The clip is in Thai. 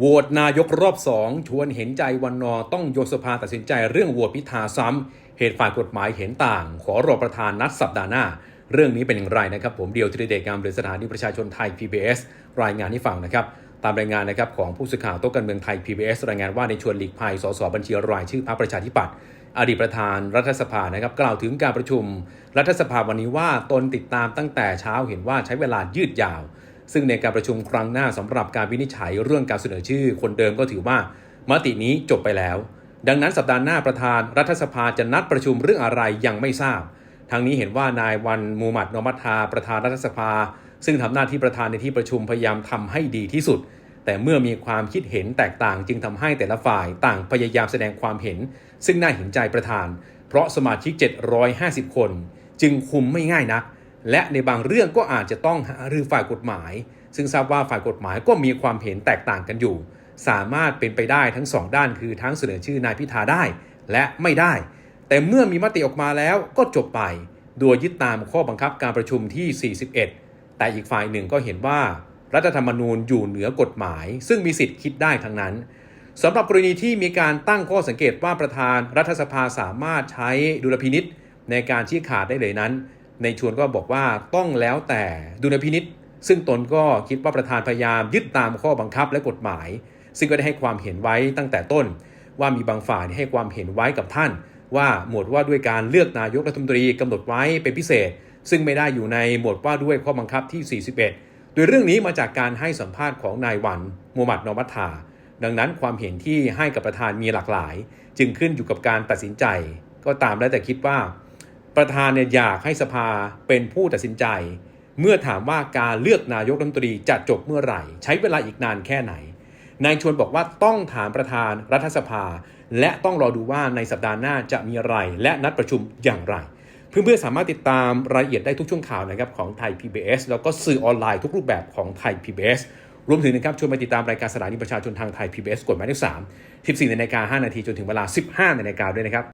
โหวตนายกรอบสองชวนเห็นใจวันนอต้องโยกสภาตัดสินใจเรื่องโหวตพิธาซ้ำ เหตุฝ่ายกฎหมายเห็นต่าง ขอรอประธานนัดสัปดาห์หน้า เรื่องนี้เป็นอย่างไรนะครับ ผมเดียวธีรเดชงามหรือสถานีประชาชนไทย PBS รายงานให้ฟังนะครับ ตามรายงานนะครับของผู้สื่อข่าวโต๊ะการเมืองไทย PBS รายงานว่าในชวนหลีกภัยสสบัญชีรายชื่อพรรคประชาธิปัตย์อดีตประธานรัฐสภานะครับกล่าวถึงการประชุม รัฐสภาวันนี้ว่าตนติดตามตั้งแต่เช้าเห็นว่าใช้เวลายืดยาว ซึ่งในการประชุมครั้งหน้าสำหรับการวินิจฉัยเรื่องการเสนอชื่อคนเดิมก็ถือว่ามตินี้จบไปแล้ว ดังนั้นสัปดาห์หน้าประธานรัฐสภาจะนัดประชุมเรื่องอะไรยังไม่ทราบ ทางนี้เห็นว่านายวันมูมัดนอมัตทาประธานรัฐสภา ซึ่งทำหน้าที่ประธานในที่ประชุมพยายามทำให้ดีที่สุด แต่เมื่อมีความคิดเห็นแตกต่างจึงทำให้แต่ละฝ่ายต่างพยายามแสดงความเห็น ซึ่งน่าเห็นใจประธาน เพราะสมาชิก 750 คน จึงคุมไม่ง่ายนัก และในบางเรื่องก็อาจจะต้องหารือฝ่ายกฎหมาย ซึ่งทราบว่าฝ่ายกฎหมายก็มีความเห็นแตกต่างกันอยู่ สามารถเป็นไปได้ทั้งสองด้านคือทั้งเสนอชื่อนายพิธาได้ และไม่ได้ แต่เมื่อมีมติออกมาแล้วก็จบไป โดยยึดตามข้อบังคับการประชุมที่ 41 แต่อีกฝ่ายหนึ่งก็เห็นว่า รัฐธรรมนูญอยู่เหนือกฎหมาย ซึ่งมีสิทธิ์คิดได้ทั้งนั้นสำหรับกรณีที่มีการตั้งข้อสังเกตว่าประธานรัฐสภาสามารถใช้ดุลพินิษในการชี้ขาดได้เลยนั้น ในชวนก็บอกว่าต้องแล้วแต่ดุลพินิษซึ่งตนก็คิดว่าประธานพยายามยึดตามข้อบังคับและกฎหมาย ซึ่งก็ได้ให้ความเห็นไว้ตั้งแต่ต้น ว่ามีบางฝ่ายให้ความเห็นไว้กับท่าน ว่าหมวดว่าด้วยการเลือกนายกรัฐมนตรีกำหนดไว้เป็นพิเศษ ซึ่งไม่ได้อยู่ในหมวดว่าด้วยข้อบังคับที่ 41 โดยเรื่องนี้มาจากการให้สัมภาษณ์ของนายวันมูฮัมหมัดนอมัตทาดังนั้นความเห็นที่ให้กับประธานมีหลากหลาย จึงขึ้นอยู่กับการตัดสินใจ ก็ตามแล้วแต่คิดว่า ประธานเนี่ยอยากให้สภาเป็นผู้ตัดสินใจ เมื่อถามว่าการเลือกนายกรัฐมนตรีจะจบเมื่อไหร่ ใช้เวลาอีกนานแค่ไหนนายชวนบอกว่าต้องถามประธานรัฐสภา และต้องรอดูว่าในสัปดาห์หน้าจะมีอะไร และนัดประชุมอย่างไร เพื่อนๆสามารถติดตามรายละเอียดได้ทุกช่วงข่าวนะครับของไทย PBS แล้วก็สื่อออนไลน์ทุกรูปแบบของไทย PBS รวมถึงนะครับชวนไปติดตามรายการสถานีประชาชนทางไทย PBS กดหมายเลข3 14นาฬิกา5นาทีจนถึงเวลา 15นาฬิกาด้วยนะครับ